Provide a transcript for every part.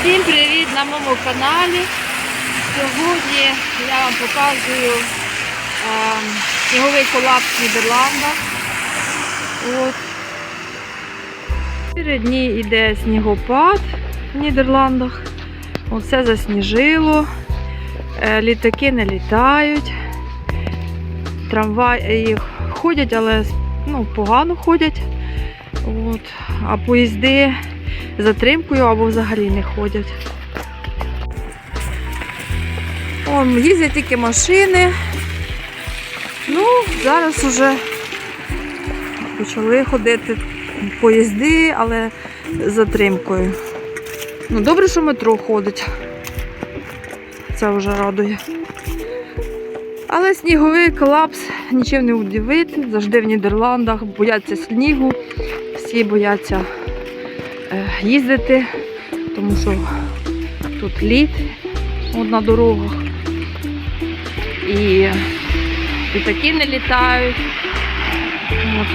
Всім привіт на моєму каналі. Сьогодні я вам показую ем, сніговий колапс в Нідерландах. От. Чотири дні йде снігопад в Нідерландах. Оце засніжило. Е, Літаки не літають. Трамваї ходять, але ну, погано ходять. А поїзди затримкою або взагалі не ходять. О, їздять тільки машини. Ну, зараз вже почали ходити поїзди, але затримкою. Ну, добре, що метро ходить. Це вже радує. Але сніговий колапс нічим не удивити. Завжди в Нідерландах бояться снігу, всі бояться їздити, тому що тут лід от на дорогах. І літаки не літають. От.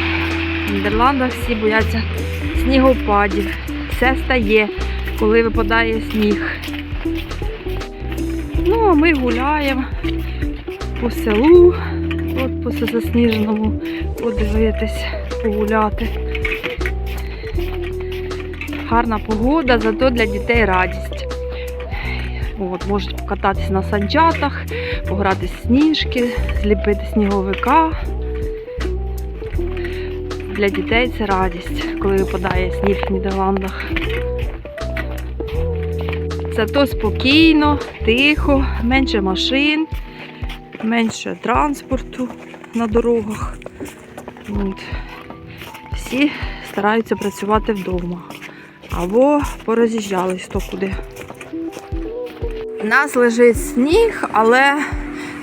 В Нідерландах всі бояться снігопадів. Все стає, коли випадає сніг. Ну, а ми гуляємо по селу, от по засніженому подивитись, погуляти. Гарна погода, зато для дітей радість. От, можуть покататись на санчатах, пограти сніжки, зліпити сніговика. Для дітей це радість, коли випадає сніг в Нідерландах. Зато спокійно, тихо, менше машин, менше транспорту на дорогах. От. Всі стараються працювати вдома. Або пороз'їжджались хто куди. У нас лежить сніг, але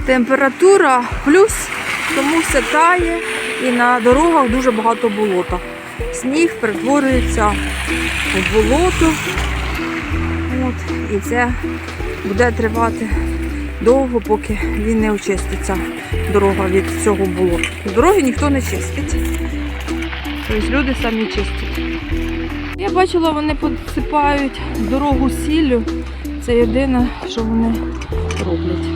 температура плюс, тому все тає і на дорогах дуже багато болота. Сніг перетворюється в болото. От, і це буде тривати довго, поки він не очиститься дорога від цього болота. Дороги ніхто не чистить. Тобто люди самі чистять. Я бачила, вони посипають дорогу сіллю. Це єдине, що вони роблять.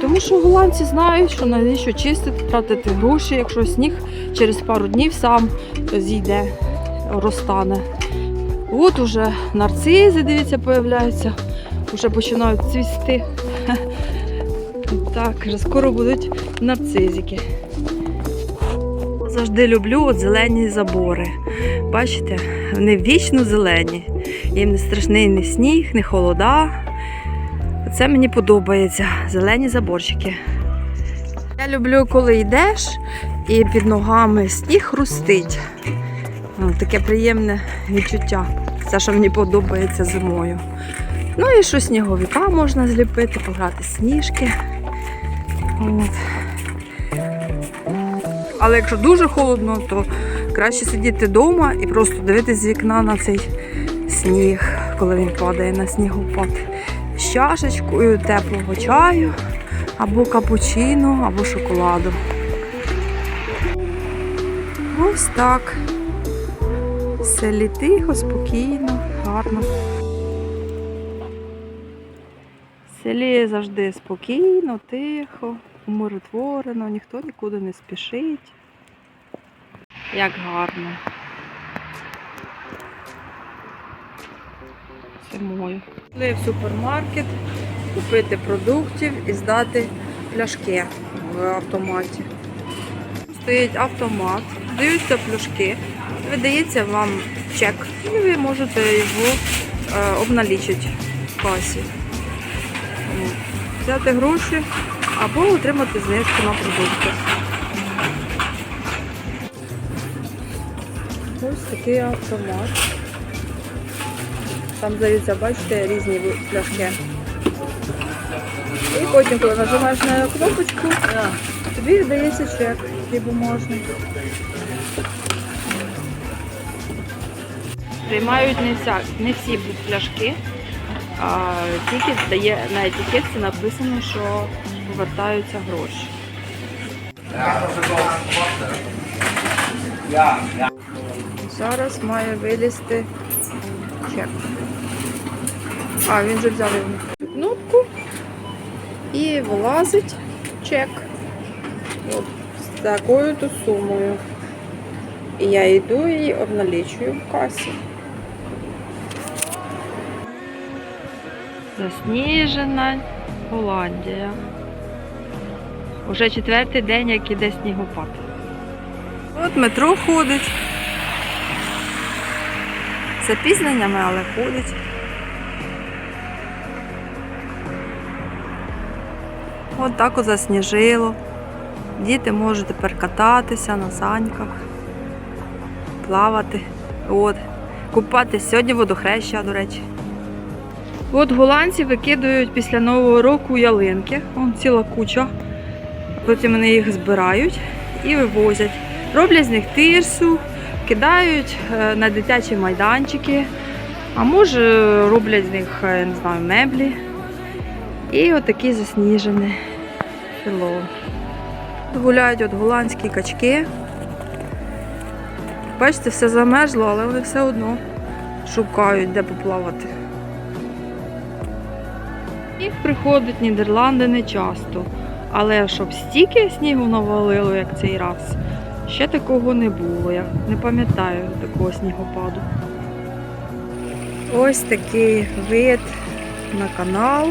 Тому що голландці знають, що навіщо чистити, тратити гроші, якщо сніг через пару днів сам зійде, розтане. От уже нарцизи, дивіться, появляються, вже починають цвісти. Так, скоро будуть нарцизики. Завжди люблю от зелені забори. Бачите, вони вічно зелені. Їм не страшний ні сніг, ні холода. Це мені подобається. Зелені заборчики. Я люблю, коли йдеш і під ногами сніг хрустить. О, Таке приємне відчуття. Це, що мені подобається зимою. Ну і що сніговика можна зліпити, пограти сніжки. От. Але якщо дуже холодно, то краще сидіти вдома і просто дивитися з вікна на цей сніг, коли він падає на снігопад. З чашечкою теплого чаю, або капучино, або шоколаду. Ось так. Селі тихо, спокійно, гарно. В селі завжди спокійно, тихо, умиротворено, ніхто нікуди не спішить. Як гарно. Зимою. Пішли в супермаркет купити продуктів і здати пляшки в автоматі. Стоїть автомат, здаються пляшки, видається вам чек, і ви можете його е, обналічити в касі. Взяти гроші або отримати знижку на продукти. Ось такий автомат. Там здаються, бачите, різні пляшки. І потім, коли нажимаєш на кнопочку, тобі видається чек, який бумажний. Приймають не, вся, не всі пляшки, а тільки дає на етикетці написано, що повертаються гроші. Зараз має вилізти чек. А, він вже взяв кнопку і вилазить чек. От, з такою то сумою. І я йду і обналічую в касі. Засніжена Голландія. Уже четвертий день, як іде снігопад. От метро ходить. З запізненнями, але ходить. От так от засніжило. Діти можуть тепер кататися на саньках, плавати. От. Купатись сьогодні водохреща, до речі. От голландці викидують після Нового року ялинки. Вон ціла куча. Потім вони їх збирають і вивозять. Роблять з них тирсу, кидають е, на дитячі майданчики, а може роблять з них, е, не знаю, меблі. І отакі засніжені село. Гуляють от голландські качки. Бачите, все замерзло, але вони все одно шукають, де поплавати. Їх приходить Нідерланди не часто. Але щоб стільки снігу навалило, як цей раз, ще такого не було. Я не пам'ятаю такого снігопаду. Ось такий вид на канал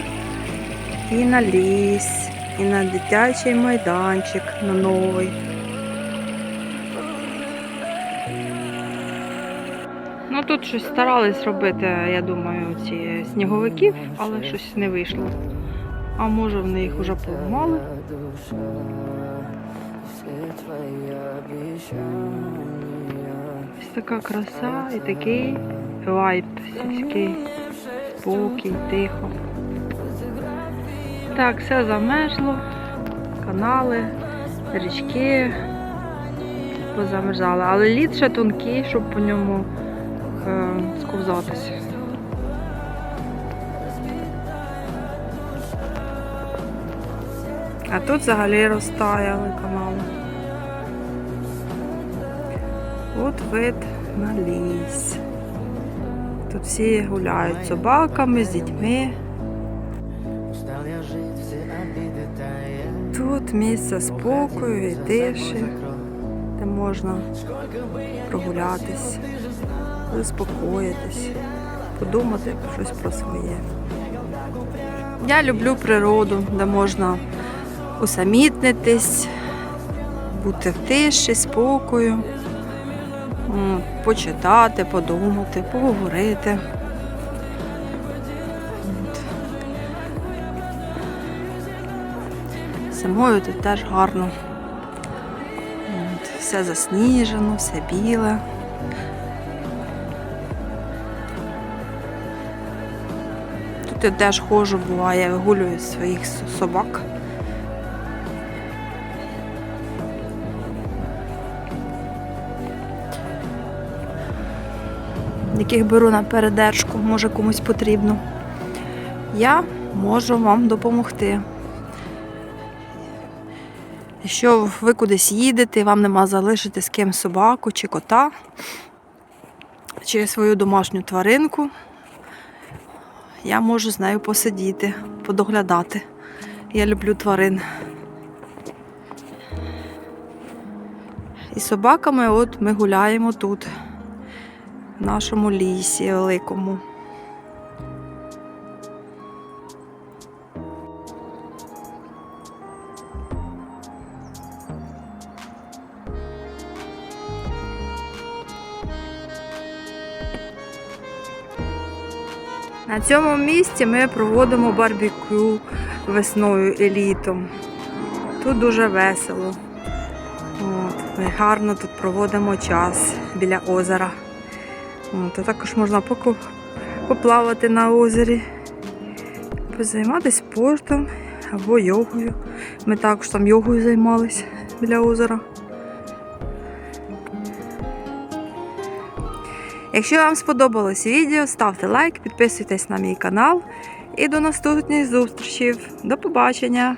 і на ліс, і на дитячий майданчик на новий. Ну тут щось старались робити, я думаю, ці сніговиків, але щось не вийшло. А може вони їх уже поламали. Ось така краса і такий вайб сільський, спокій, тихо. Так, все замерзло, канали, річки позамерзали, але лід ще тонкий, щоб по ньому е, сковзатися. А тут взагалі розтаяли канали. От вид на ліс. Тут всі гуляють собаками, з дітьми. Тут місце спокою і тиші, де можна прогулятись, заспокоїтись, подумати щось про своє. Я люблю природу, де можна усамітнитись, бути в тиші, спокою, почитати, подумати, поговорити. Зимою тут теж гарно. Все засніжено, все біле. Тут я теж ходжу, буває, вигулюю своїх собак. Яких беру на передержку, може комусь потрібно. Я можу вам допомогти. Якщо ви кудись їдете, вам нема залишити з ким собаку чи кота, чи свою домашню тваринку, я можу з нею посидіти, подоглядати. Я люблю тварин. І собаками от ми гуляємо тут нашому лісі великому. На цьому місці ми проводимо барбекю весною і літом. Тут дуже весело. От, ми гарно тут проводимо час біля озера. От, а також можна поплавати на озері, позайматися спортом або йогою. Ми також там йогою займалися біля озера. Якщо вам сподобалось відео, ставте лайк, підписуйтесь на мій канал і до наступних зустрічей. До побачення!